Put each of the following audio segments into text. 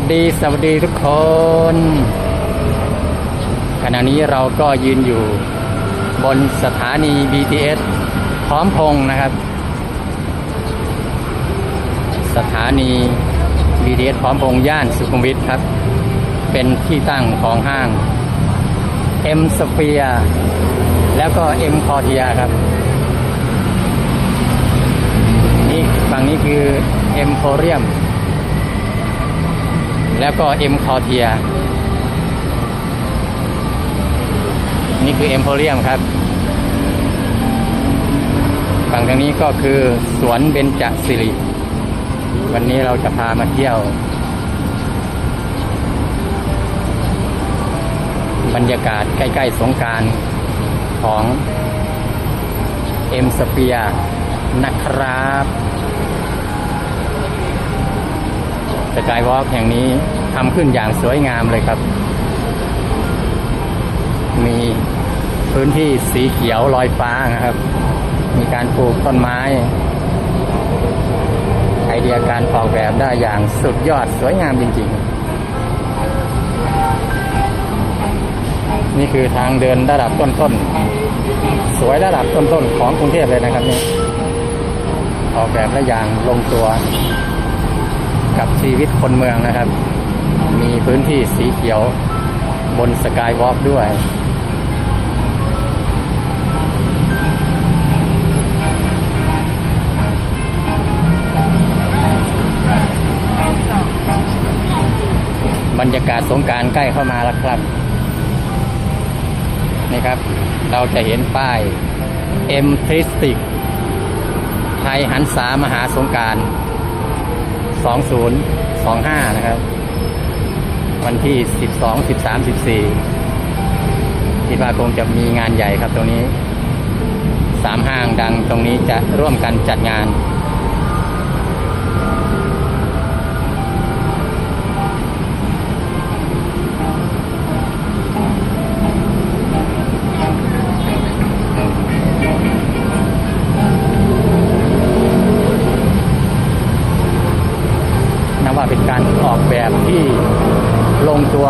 วัสดีสวัสดีทุกคน ขณะนี้เราก็ยืนอยู่บนสถานี BTS พร้อมพงนะครับ สถานี BTS พร้อมพงย่านสุขุมวิทครับ เป็นที่ตั้งของห้าง M Sphere แล้วก็ M c o r t i a ครับ นี่ฝั่งนี้คือ Emporium แล้วก็ M c o r t i a นี่คือ Emporium ครับ ฝั่งทางนี้ก็คือสวนเบญจสิริ วันนี้เราจะพามาเที่ยว บรรยากาศใกล้ ๆ สงการของเอ็มสเปียนะครับส กายวอล์กแห่งนี้ทำขึ้นอย่างสวยงามเลยครับ มีพื้นที่สีเขียวลอยฟ้านะครับ มีการปลูกต้นไม้ ไอเดียการออกแบบได้อย่างสุดยอดสวยงามจริง ๆ นี่คือทางเดินระดับต้นๆ สวยระดับต้นๆ ของกรุงเทพเลยนะครับนี่ออกแบบได้อย่างลงตัว กับชีวิตคนเมืองนะครับ มีพื้นที่สีเขียวบนสกายวอล์กด้วย บรรยากาศสงการใกล้เข้ามาแล้วครับ นี่ครับ เราจะเห็นป้าย M t r i s t i c ไทยหันษามหาสงการ 2025 นะครับ วันที่ 12 13 14คิดว่าคงจะมีงานใหญ่ครับตรงนี้ สามห้างดังตรงนี้จะร่วมกันจัดงาน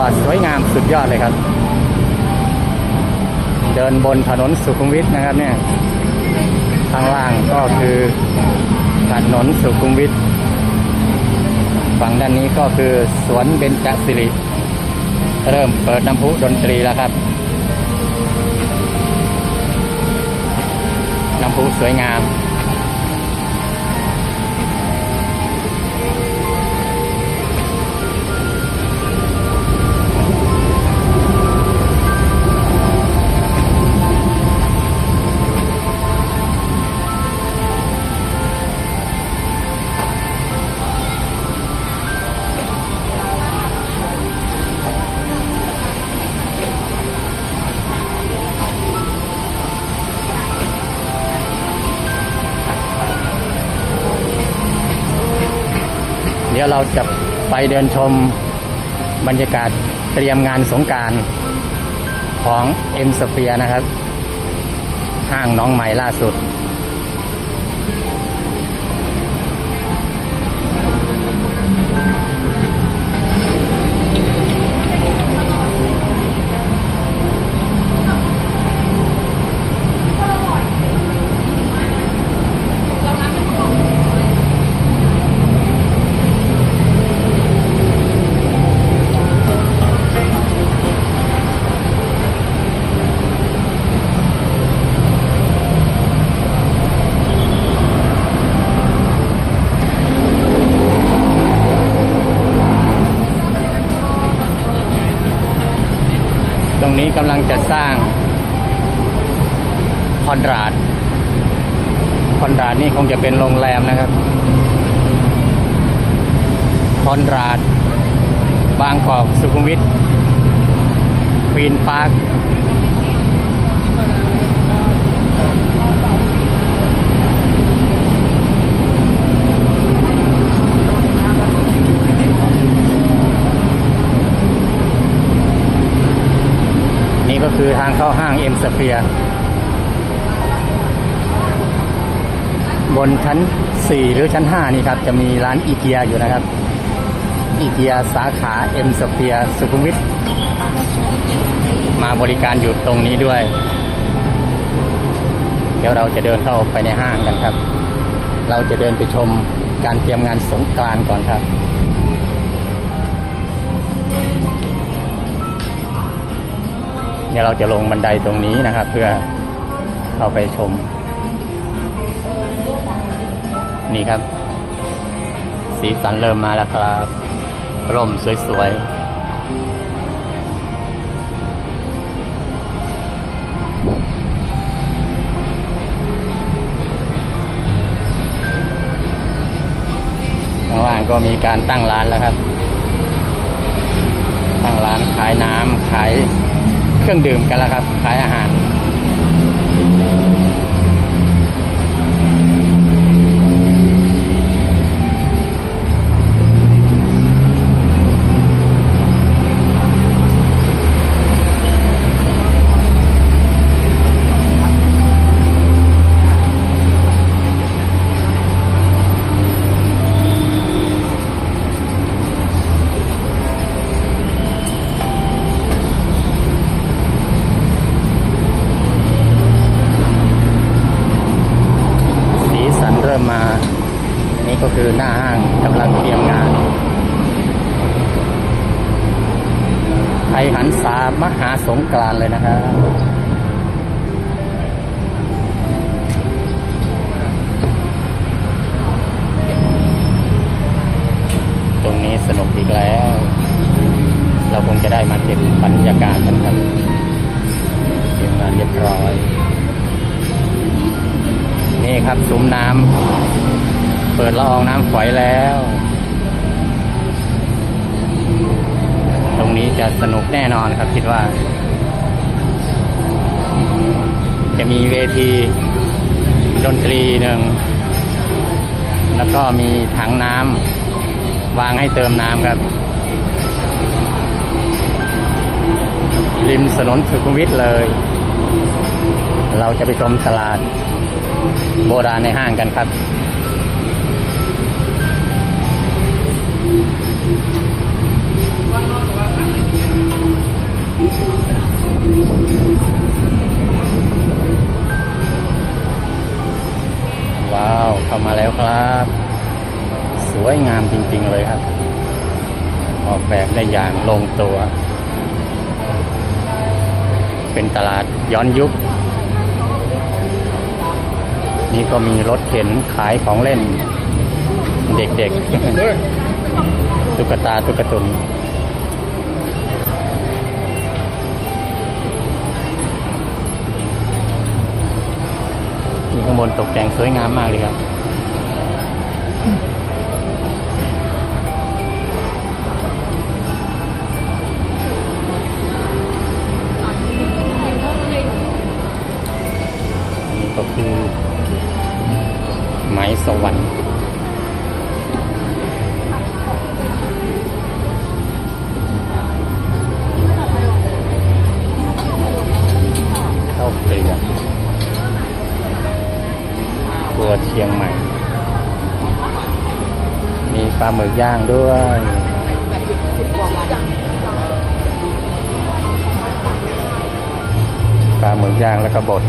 ลงตัวสวยงามสุดยอดเลยครับ เดินบนถนนสุขุมวิทนะครับเนี่ยข้างล่างก็คือถนนสุขุมวิทฝั่งด้านนี้ก็คือสวนเบญจสิริ เริ่มเปิดน้ำพุดนตรีแล้วครับ น้ำพุสวยงาม ดี๋ยวเราจะไปเดินชมบรรยากาศเตรียมงานสงการของเอ็มสเปียนะครับ ห้างน้องใหม่ล่าสุด กำลังจะสร้างคอนราดคอนราดนี่คงจะเป็นโรงแรมนะครับคอนราดบางกอกสุขุมวิทควีนพาร์ค ก็คือทางเข้าห้างเอ็มสเฟียบนชั้น 4 หรือชั้น 5 นี่ครับ จะมีร้านอีเกียอยู่นะครับอีเกียสาขาเอ็มสเปียสุขุมวิทมาบริการอยู่ตรงนี้ด้วย เดี๋ยวเราจะเดินเข้าไปในห้างกันครับ เราจะเดินไปชมการเตรียมงานสงกรานต์ก่อนครับ เดี๋ยวเราจะลงบันไดตรงนี้นะครับ เพื่อเข้าไปชม นี่ครับ สีสันเริ่มมาแล้วครับร่มสวยๆข้างล่างก็มีการตั้งร้านแล้วครับ ตั้งร้านขายน้ำขาย เครื่องดื่มกันแล้วครับ ขายอาหาร กำลังเตรียมงานไทยหันษามหาสงกรานเลยนะครับตรงนี้สนุกอีกแล้ว เราคงจะได้มาเก็บบรรยากาศกันครับเตรียมงานเรียบร้อย นี่ครับซุ้มน้ำ เปิดละอองน้ำฝอยแล้ว ตรงนี้จะสนุกแน่นอนครับคิดว่า จะมีเวทีดนตรีหนึ่ง แล้วก็มีถังน้ำวางให้เติมน้ำครับ ริมถนนสุขุมวิทเลย เราจะไปชมตลาดโบราณในห้างกันครับ ว้าวเข้ามาแล้วครับ สวยงามจริงๆเลยครับ ออกแบบได้อย่างลงตัว เป็นตลาดย้อนยุค นี่ก็มีรถเข็นขายของเล่น เด็กๆ ตุ๊กตาตุ๊กตุนมีข้างบนตกแต่งสวยงามมากเลยครับ ปลาหมึกย่างด้วยปลาหมึกย่างแล้วก็บด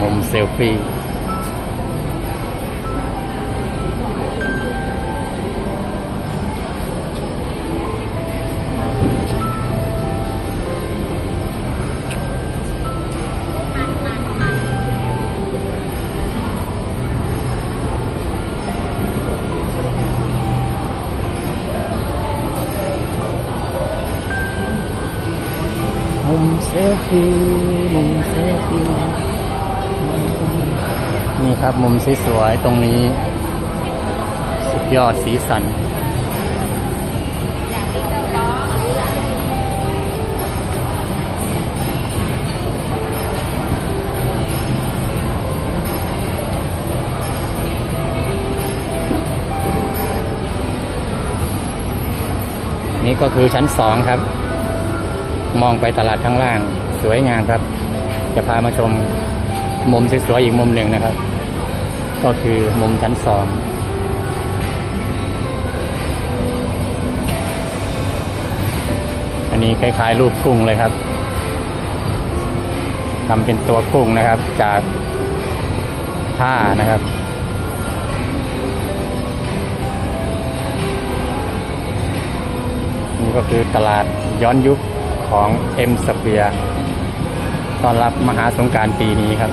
มุมเซลฟี่ มุมเซลฟี่มุมเซลฟี่นี่ครับมุมสวยๆตรงนี้ สุดยอดสีสันนนี่ก็คือชั้นสองครับ มองไปตลาดข้างล่าง สวยงามครับ จะพามาชมมุมสวยๆอีกมุมหนึ่งนะครับ ก็คือมุมชั้นสองอันนี้คล้ายๆรูปกุ้งเลยครับทำเป็นตัวกุ้งนะครับ จากผ้านะครับนี่ก็คือตลาดย้อนยุค ของเอ็มสเปียต้อนรับมหาสงการปีนี้ครับ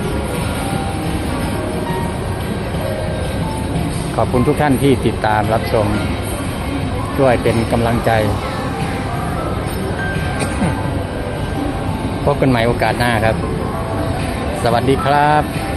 ขอบคุณทุกท่านที่ติดตามรับชม ช่วยเป็นกำลังใจ พบกันใหม่โอกาสหน้าครับ สวัสดีครับ